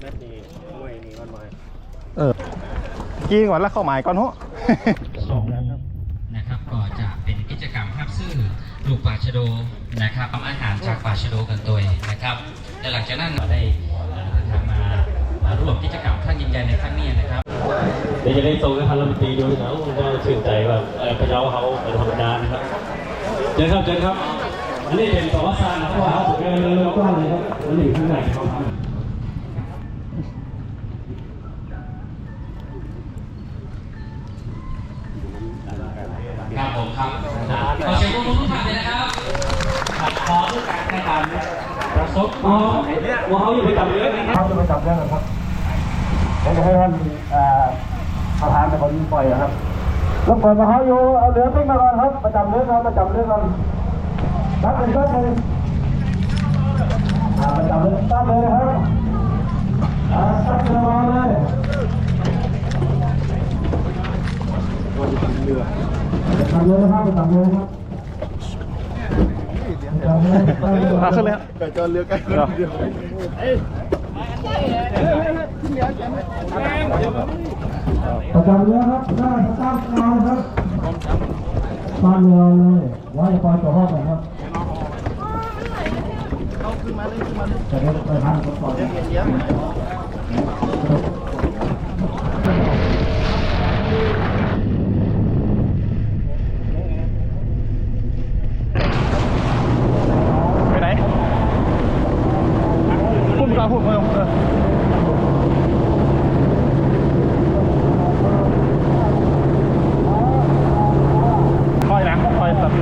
แมตนี่มวยนี่มันมาเออกี้ก่อนแล้วเข้าหมายก่อนเนาะสองแล้วครับนะครับ ก็จะเป็นกิจกรรมครับซื่อลูกป่าชะโดนะครับทำอาหารจากป่าชะโดกันตัวเองนะครับและหลังจากนั้นเราได้เอ่อเดินทางมามาร่วมกิจกรรมครั้งยิ่งใหญ่ในครั้งนี้นะครับเดี๋ยวจะได้ส่งให้พันลำตรีดูนะว่าชื่นใจแบบเออพะเยาเขาเป็นธรรมดานะครับเจอครับเจอครับอันนี้เป็นประวัติศาสตร์นะเพราะว่าเขาถึงเรื่องกว้างเลยครับมันอยู่ข้างในเขาทำ ครับขอเสียงปรบมือทุกท่านเลยนะครับขอทุกการให้การประสบว่าว่าเขาอยู่ประจำเรื่องนะครับเขาจะไปจับเรื่องกันครับผมจะให้ท่านประธานเป็นคนปล่อยนะครับรบกวนมาเขาอยู่เอาเหลือขึ้นมาก่อนครับประจำเรื่องครับประจำเรื่องก่อนรับเป็นก็เป็นอ่าประจำเรื่องตั้งเลยนะครับตั้งเรือรอเลยประจำเรือนะครับประจำเรือนะครับประจำเรือตั้งเรือมาขึ้นเลยฮะไก่จอเรือไก่เรือเดียวประจำเรือครับหน้าสตาร์ทนอนครับบ้านเรือเลยไว้ปล่อยตัวห้องหน่อยครับจะได้ไปทางก่อน ไปไหนพูดก ลางพูดมาเออคอยนะคอยสับ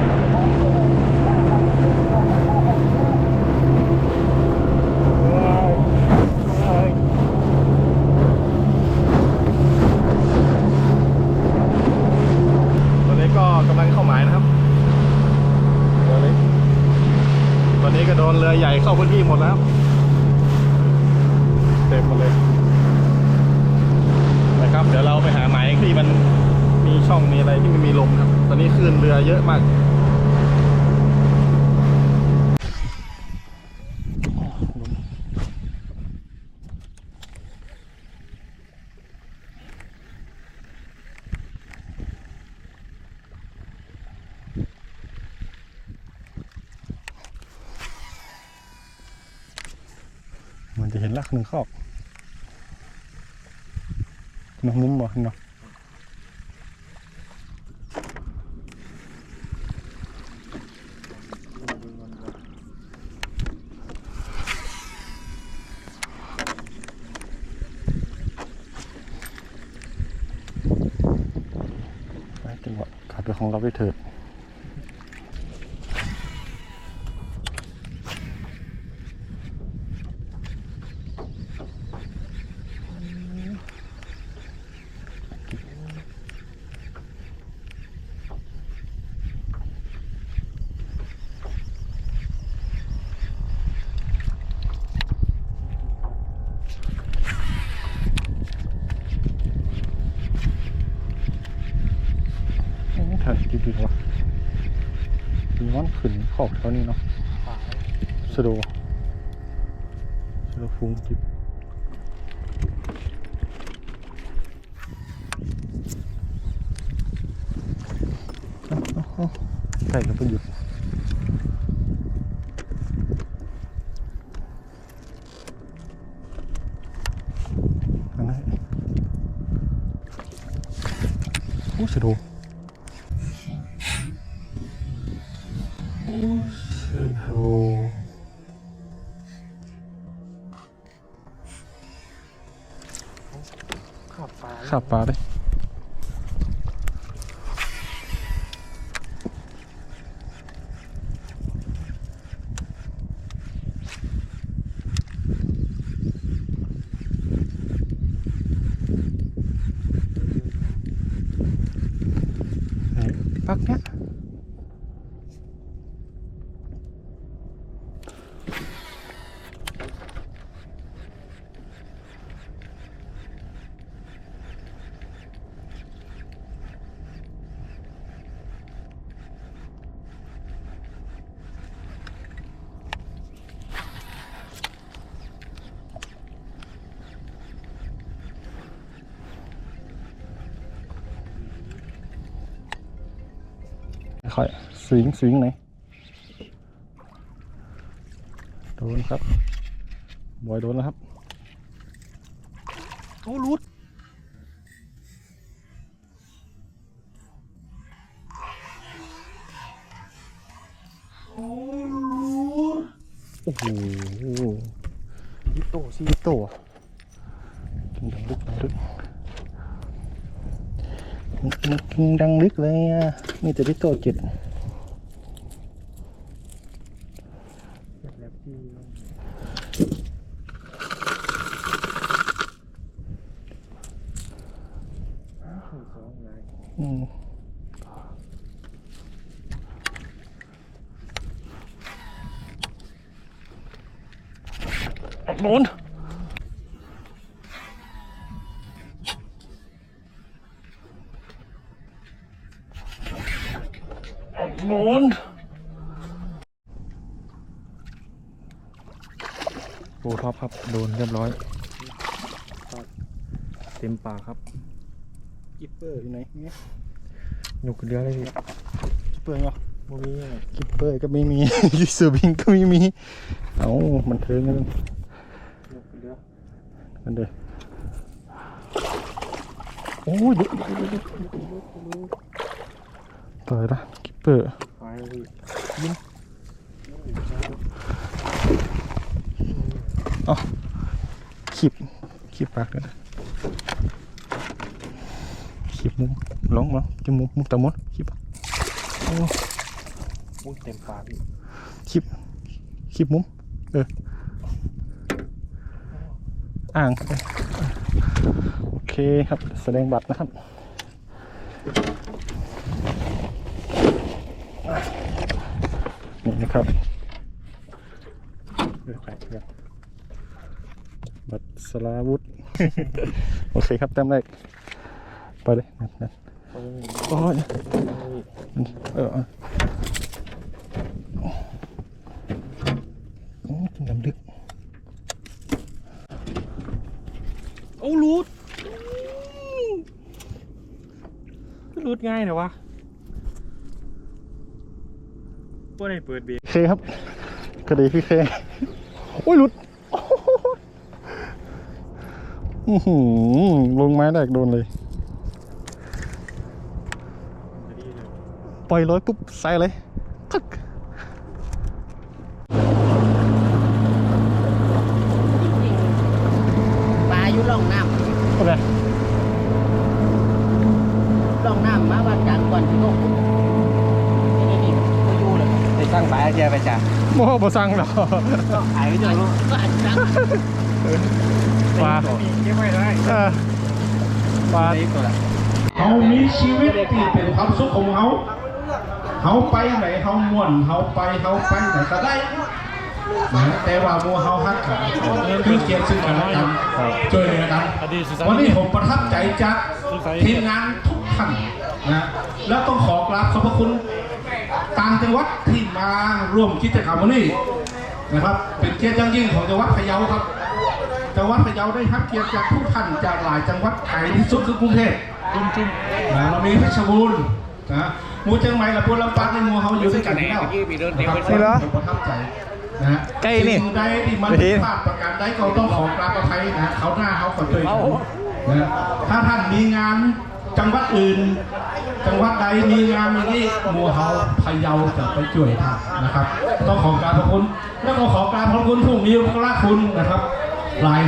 ตอนนี้ก็กำลังเข้าหมายนะครับตอนนี้ตอนนี้ก็โดนเรือใหญ่เข้าพื้นที่หมดแล้ว เต็มหมดเลยนะครับ เดี๋ยวเราไปหาหมายที่มันมีช่องมีอะไรที่ไม่มีลมครับ ตอนนี้คลื่นเรือเยอะมากมันจะเห็นลักหนึ่งคอก น้องมุ้มบ่เนาะไปจังหวะขาดไปของเราไปเถิด แถวนี้ดีๆวะมีวัน ขึ้นขอบแถวนี้เนาะสะดวกสะดวกฟุ้งจิบเอาเอาเอาใกล้กับประยุทธ์อันนั้นโอ้สะดวก บปล ค่อยสวิงสวิงไหนโดนครับบอยโดนแล้วครับโอ้รุดโอ้โหยิโต้สิพี่โตอะดังลึกดังลึกมันกิน ดังลึกเลยอะมีแต่พี่โตจ็ดแล้วที่สองนายอืมโดน โดนโอ้ท็อปครับ โดนเรียบร้อย เต็มปากครับกิปเปอร์อยู่ไหนเนี่ยหนุกเดียวเลยพี่กิปเปอร์เนาะโมมีอะไรกิปเปอร์ก็ไม่มียูสบิงก็ไม่มี เอ้ามันเทิงกันลูกเดียวกันเด้อโอ้ยดุดุดุดุต่อยละกิปเป อร์ไปเลยเอ๋อขีบขีบปากเลยนะขีบมุมลองมาจมูกมุมตะมดขีบโอ้อุ้ยเต็มปากอีกคลิปคลิปมุมเอออ่างเออโอเคครับแสดงบัตรนะครับ นี่นะครับเออไปเดี๋ยวบัตรสลาวุธ โอเคครับแต้มแรกไปเลยนั่นนั่นโอ้ยเออเออโอ้กินน้ำดึกโอ้รูดรูดง่ายนะวะ ว่าได้เปิดเบรกเคครับกระดีพี่เคโอ้ยหลุดโอ้โหอื้อหือลงไม้แรกโดนเลย ปล่อยร้อยปุ๊บใส่เลยทึกปลาอยู่ร่องน้โอเคำร่องน้ำมาวัดกลางก่อนที่โลกนี่นี่ก็อยู่เลย ได้ส ร้างปลาเจียไปจ้ะโม่บ่สั่งหรอกขายไม่เจอลูกก็อันจังปลาเก็บไว้ได้เออปลาได้ตัวละเขามีชีวิตที่เป็นความสุขของเขาเขาไปไหนเขาม่วนเขาไปเขาไปไหนก็ได้นะแต่ว่าโมเขาฮักกันคือเกียรติซึ่งกันและกันช่วยเหลือกันวันนี้ผมประทับใจจากทีมงานทุกท่านนะแล้วต้องขอกราบขอบพระคุณ ต่างจังหวัดที่มาร่วมกิจกรรมวันนี้นะครับ เป็นเกียรติอย่างยิ่งของจังหวัดพะเยาครับ จังหวัดพะเยาได้รับเกียรติจากทุกท่านจากหลายจังหวัดไกลที่สุดคือกรุงเทพนะเรามีเพชรบูรณ์นะหมูเชียงใหม่และปูลำปางในหมูเขาอยู่ด้วยกันแล้วนะครับผมประทับใจนะฮะใกล้นี่สิ่งใดที่มันไปทีพลาดประการใดก็ต้องขอกราบอภัยนะเขาหน้าเขาขอช่วยกันนะถ้าท่านมีงานจังหวัดอื่น จังหวัดใดมีงานอย่างนี้หมูเฮาพะเยาจะไปช่วยทำนนะครับ ต้องขอกราบขอบคุณ แล้วก็ขอกราบขอบคุณผู้มีพระคุณนะครับหลาย